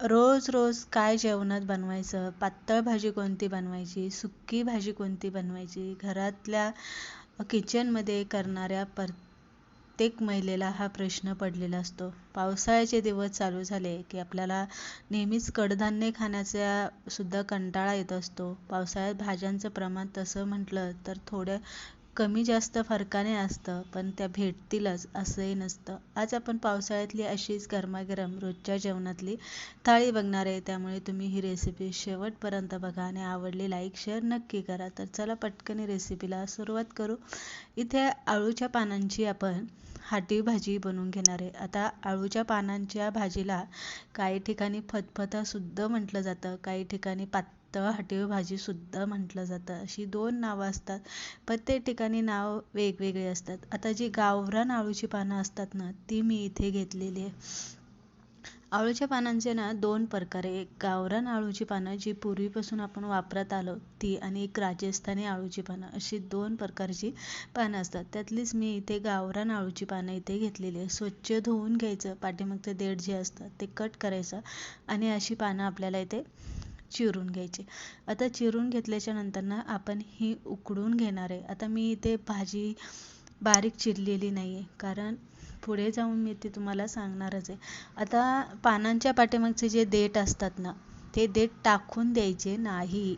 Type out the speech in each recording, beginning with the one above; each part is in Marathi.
रोज रोज काय जेवणात बनवायचं? पातळ भाजी कोणती बनवायची? सुक्की भाजी कोणती बनवायची? घरातल्या किचनमध्ये करणाऱ्या प्रत्येक महिलेला हा प्रश्न पडलेला असतो. पावसाळ्याचे दिवस चालू झाले की आपल्याला नेहमीच कडधान्य खाण्याचा सुद्धा कंटाळा येत असतो. पावसाळ्यात भाज्यांचं प्रमाण तसं म्हटलं तर थोड्या कमी जास्त फरकाने असतं पण त्या भेटतीलच असंही नसतं. आज आपण पावसाळ्यातली अशीच गरमागरम रोजच्या जेवणातली थाळी बघणार आहे त्यामुळे तुम्ही ही रेसिपी शेवटपर्यंत बघा आणि आवडली लाईक शेअर नक्की करा. तर चला पटकन रेसिपीला सुरुवात करू. इथे आळूच्या पानांची आपण हाटी भाजी बनवून घेणार आहे. आता आळूच्या पानांच्या भाजीला काही ठिकाणी फतफतासुद्धा म्हटलं जातं काही ठिकाणी पात तर हटीव भाजीसुद्धा म्हटलं जातं. अशी दोन नावं असतात प्रत्येक ठिकाणी नाव वेगवेगळे असतात. आता जी गावरान आळूची पानं असतात ना ती मी इथे घेतलेली आहे. आळूच्या पानांचे ना दोन प्रकार आहे. एक गावरान आळूची पानं जी पूर्वीपासून आपण वापरत आलो ती आणि एक राजस्थानी आळूची पानं. अशी दोन प्रकारची पानं असतात. त्यातलीच मी इथे गावरान आळूची पानं इथे घेतलेली आहे. स्वच्छ धुवून घ्यायचं पाठीमागचं देठ जे असतं ते कट करायचं आणि अशी पानं आपल्याला इथे चिरून घ्यायचे. आता चिरून घेतल्याच्या नंतर ना आपण ही उकडून घेणार आहे. आता मी इथे भाजी बारीक चिरलेली नाही आहे कारण पुढे जाऊन मी ते तुम्हाला सांगणारच आहे. आता पानांच्या पाठीमागचे जे देठ असतात ना ते देठ टाकून द्यायचे नाही.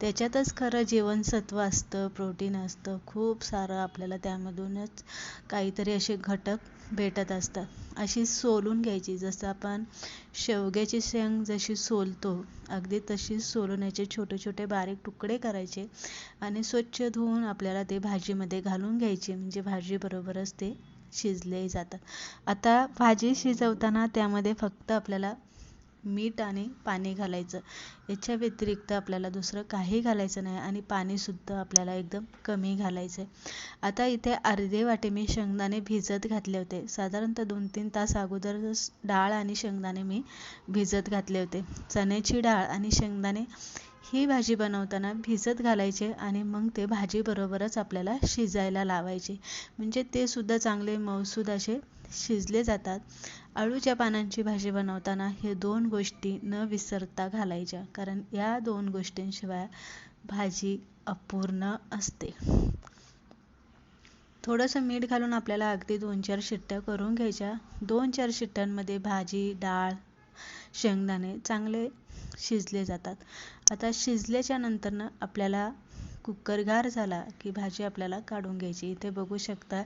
त्याच्यातच खरं जीवनसत्व असतं प्रोटीन असतं. खूप सारं आपल्याला त्यामधूनच काहीतरी असे घटक भेटत असतात. अशी सोलून घ्यायची. जसं आपण शेवग्याची शेंग जशी सोलतो अगदी तशी सोलून याचे छोटे छोटे बारीक तुकडे करायचे आणि स्वच्छ धुवून आपल्याला ते भाजीमध्ये घालून घ्यायचे. म्हणजे भाजीबरोबरच ते शिजले जातात. आता भाजी शिजवताना त्यामध्ये फक्त आपल्याला मीठ आणि पाणी घालायचं. याच्या व्यतिरिक्त आपल्याला दुसरं काही घालायचं नाही आणि पाणीसुद्धा आपल्याला एकदम कमी घालायचं आहे आता इथे अर्धे वाटे मी शेंगदाणे भिजत घातले होते. साधारणतः दोन तीन तास अगोदर डाळ आणि शेंगदाणे मी भिजत घातले होते. चण्याची डाळ आणि शेंगदाणे ही भाजी बनवताना भिजत घालायचे आणि मग ते भाजीबरोबरच आपल्याला शिजायला लावायचे. म्हणजे ते सुद्धा चांगले मऊसूद असे शिजले जातात. आळूच्या पानांची भाजी बनवताना हे दोन गोष्टी न विसरता घालायच्या कारण या दोन गोष्टींशिवाय भाजी अपूर्ण असते. थोडंसं मीठ घालून आपल्याला अगदी दोन चार शिट्ट्या करून घ्यायच्या. दोन चार शिट्ट्यांमध्ये भाजी डाळ शेंगदाणे चांगले शिजले जातात. आता शिजल्याच्या नंतरनं आपल्याला कुकर गार झाला की भाजी आपल्याला काढून घ्यायची. इथे बघू शकता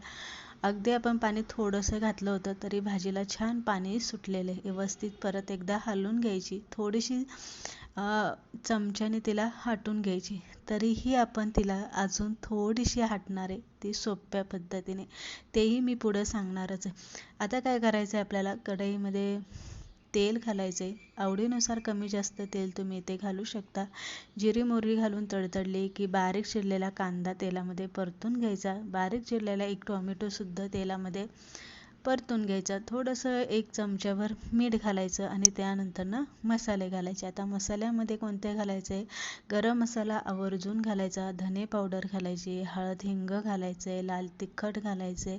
अगदी आपण पाणी थोडंसं घातलं होतं तरी भाजीला छान पाणी सुटलेले व्यवस्थित परत एकदा हलवून घ्यायची. थोडीशी चमच्याने तिला हटून घ्यायची. तरीही आपण तिला अजून थोडीशी हटणार आहे ती सोप्या पद्धतीने. तेही मी पुढं सांगणारच आहे. आता काय करायचं आहे आपल्याला? कढईमध्ये तेल घालायचे. आवडीनुसार कमी जास्त तेल तुम्ही इथे घालू शकता. जिरी मोहरी घालून तडतडली की बारीक चिरलेला कांदा तेलामध्ये परतून घ्यायचा. बारीक चिरलेला एक टोमॅटोसुद्धा तेलामध्ये परतून घ्यायचा. थोडंसं एक चमच्याभर मीठ घालायचं आणि त्यानंतर ना मसाले घालायचे. आता मसाल्यामध्ये कोणते घालायचे? गरम मसाला आवर्जून घालायचा धने पावडर घालायची हळद हिंग घालायचे लाल तिखट घालायचे.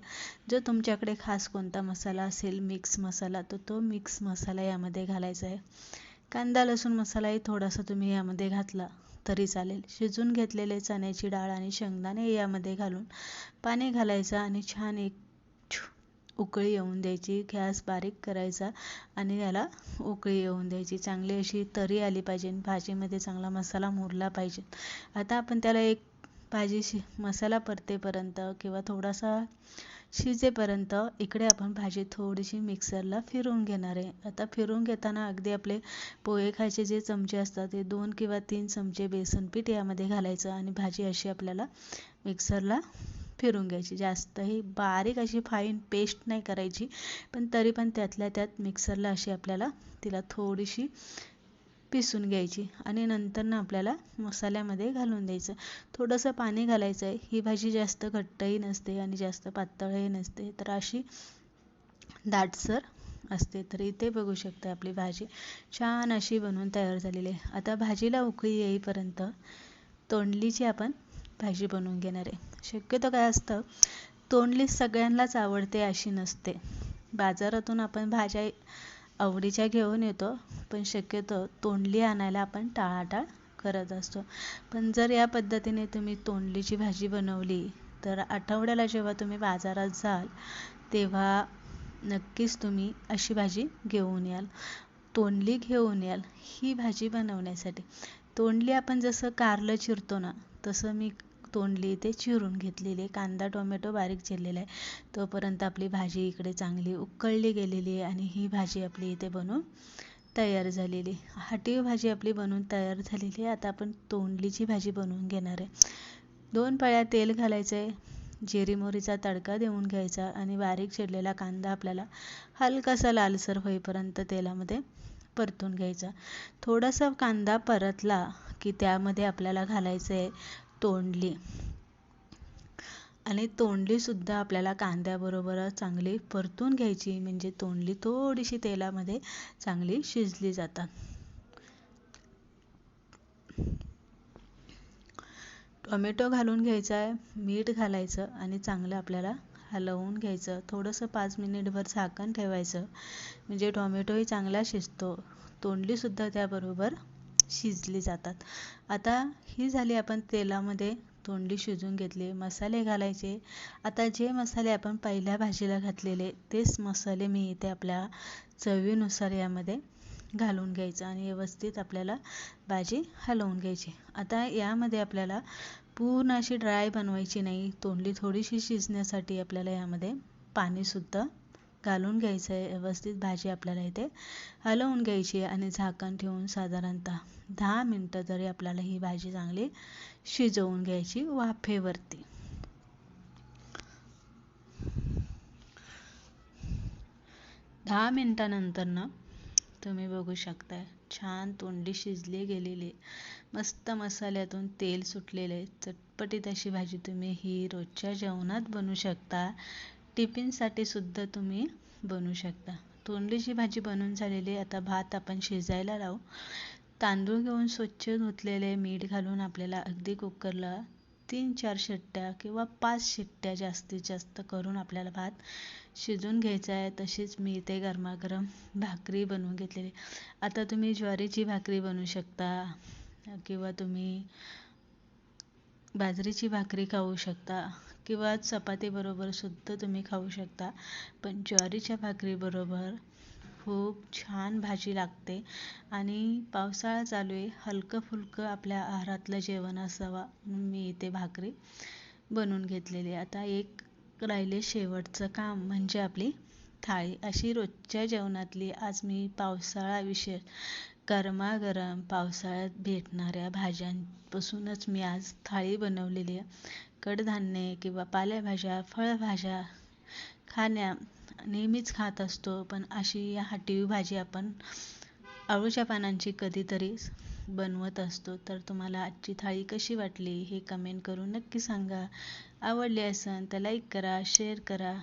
जो तुमच्याकडे खास कोणता मसाला असेल मिक्स मसाला तर तो मिक्स मसाला यामध्ये घालायचा आहे. कांदा लसूण मसालाही थोडासा तुम्ही यामध्ये घातला तरी चालेल. शिजून घेतलेले चण्याची डाळ आणि शेंगदाणे यामध्ये घालून पाणी घालायचं आणि छान एक उकळी येऊन द्यायची गॅस बारीक करायचा आणि याला उकळी येऊन द्यायची. चांगली अशी तरी आली पाहिजे भाजीमध्ये चांगला मसाला मुरला पाहिजे. आता आपण त्याला एक भाजी शि मसाला परतेपर्यंत किंवा थोडासा शिजेपर्यंत इकडे आपण भाजी थोडीशी मिक्सरला फिरवून घेणार आहे. आता फिरवून घेताना अगदी आपले पोहे खायचे जे चमचे असतात ते दोन किंवा तीन चमचे बेसन पीठ यामध्ये घालायचं आणि भाजी अशी आपल्याला मिक्सरला फिरून घ्यायची. जास्तही बारीक अशी फाईन पेस्ट नाही करायची. पण तरी पण त्यातल्या त्यात मिक्सरला अशी आपल्याला तिला थोडीशी पिसून घ्यायची. आणि नंतर ना आपल्याला मसाल्यामध्ये घालून द्यायचं. थोडंसं पाणी घालायचं आहे ही भाजी जास्त घट्टही नसते आणि जास्त पातळही नसते. तर अशी दाटसर असते. तर इथे बघू शकता आपली भाजी छान अशी बनवून तयार झालेली आहे. आता भाजीला उकळी येईपर्यंत तोंडलीची आपण भाजी बनवून घेणार आहे. शक्यतो काय असतं तोंडली सगळ्यांनाच आवडते अशी नसते. बाजारातून आपण भाज्या आवडीच्या घेऊन येतो पण शक्यतो तोंडली आणायला आपण टाळाटाळ करत असतो. पण जर या पद्धतीने तुम्ही तोंडलीची भाजी बनवली तर आठवड्याला जेव्हा तुम्ही बाजारात जाल तेव्हा नक्कीच तुम्ही अशी भाजी घेऊन याल. तोंडली घेऊन याल ही भाजी बनवण्यासाठी. तोंडली आपण जसं कारलं चिरतो ना तसं मी तोंडली ते चिरून घेतलेली कांदा टोमॅटो बारीक चिरलेला. आहे तोपर्यंत आपली भाजी इकडे चांगली उकळली गेलेली आहे आणि ही भाजी आपली इथे बनवून तयार झालेली. हटी भाजी आपली बनवून तयार झालेली. आहे आता आपण तोंडलीची भाजी बनवून घेणार आहे. दोन पळ्या तेल घालायचं आहे जिरी मोहरीचा तडका देऊन घ्यायचा आणि बारीक चिरलेला कांदा आपल्याला हलकासा लालसर होईपर्यंत तेलामध्ये परतून घ्यायचा. थोडासा कांदा परतला की त्यामध्ये आपल्याला घालायचं आहे तोंडली. आणि तोंडलीसुद्धा आपल्याला कांद्याबरोबर चांगली परतून घ्यायची म्हणजे तोंडली थोडीशी तेलामध्ये चांगली शिजली जातात. टोमॅटो घालून घ्यायचा आहे मीठ घालायचं आणि चांगलं आपल्याला हलवून घ्यायचं. थोडंसं पाच मिनिटभर झाकण ठेवायचं म्हणजे टोमॅटोही चांगला शिजतो. तोंडलीसुद्धा त्याबरोबर शिजली जातात. आता ही झाली आपण तेलामध्ये तोंडली शिजून घेतली मसाले घालायचे. आता जे मसाले आपण पहिल्या भाजीला घातलेले तेच मसाले मी इथे आपल्या चवीनुसार यामध्ये घालून घ्यायचं आणि व्यवस्थित आपल्याला भाजी हलवून घ्यायची. आता यामध्ये आपल्याला पूर्ण अशी ड्राय बनवायची नाही तोंडली थोडीशी शिजण्यासाठी आपल्याला यामध्ये पाणीसुद्धा घालून घ्यायचं आहे व्यवस्थित भाजी आपल्याला इथे हलवून घ्यायची आणि झाकण ठेवून साधारणतः दहा मिनटं तरी आपल्याला ही भाजी चांगली शिजवून घ्यायची वाफेवरती. दहा मिनटानंतर ना तुम्ही बघू शकताय छान तोंडी शिजली गेलेली मस्त मसाल्यातून तेल सुटलेले चटपटीत अशी भाजी तुम्ही ही रोजच्या जेवणात बनवू शकता. टिफिनसाठी सुद्धा तुम्ही बनवू शकता. तोंडलीची भाजी बनवून झालेली आता भात आपण शिजायला लावू. तांदूळ घेऊन स्वच्छ धुतलेले मीठ घालून आपल्याला अगदी कुकरला तीन चार शिट्ट्या किंवा पाच शिट्ट्या जास्तीत जास्त करून आपल्याला भात शिजून घ्यायचा आहे. तशीच मी इथे गरमागरम भाकरी बनवून घेतलेली आता तुम्ही ज्वारीची भाकरी बनवू शकता किंवा तुम्ही बाजरीची भाकरी खाऊ शकता. किंवा चपातीबरोबर सुद्धा तुम्ही खाऊ शकता. पण ज्वारीच्या भाकरीबरोबर खूप छान भाजी लागते. आणि पावसाळा चालू आहे. हलकं फुलकं आपल्या आहारातलं जेवण असावा मी इथे भाकरी बनवून घेतलेली आता एक राहिले शेवटचं काम म्हणजे आपली थाळी. अशी रोजच्या जेवणातली आज मी पावसाळा विशेष गरमागरम पावसाळ्यात भेटणाऱ्या भाज्यांपासूनच मी आज थाळी बनवलेली आहे. कडधान्ये किंवा पालेभाज्या फळभाज्या खाण्या नेहमीच खात असतो पण अशी या हाटीव भाजी आपण अळूच्या पानांची कधीतरी बनवत असतो. तर तुम्हाला आजची थाळी कशी वाटली हे कमेंट करून नक्की सांगा. आवडली असेल तर लाईक करा शेअर करा.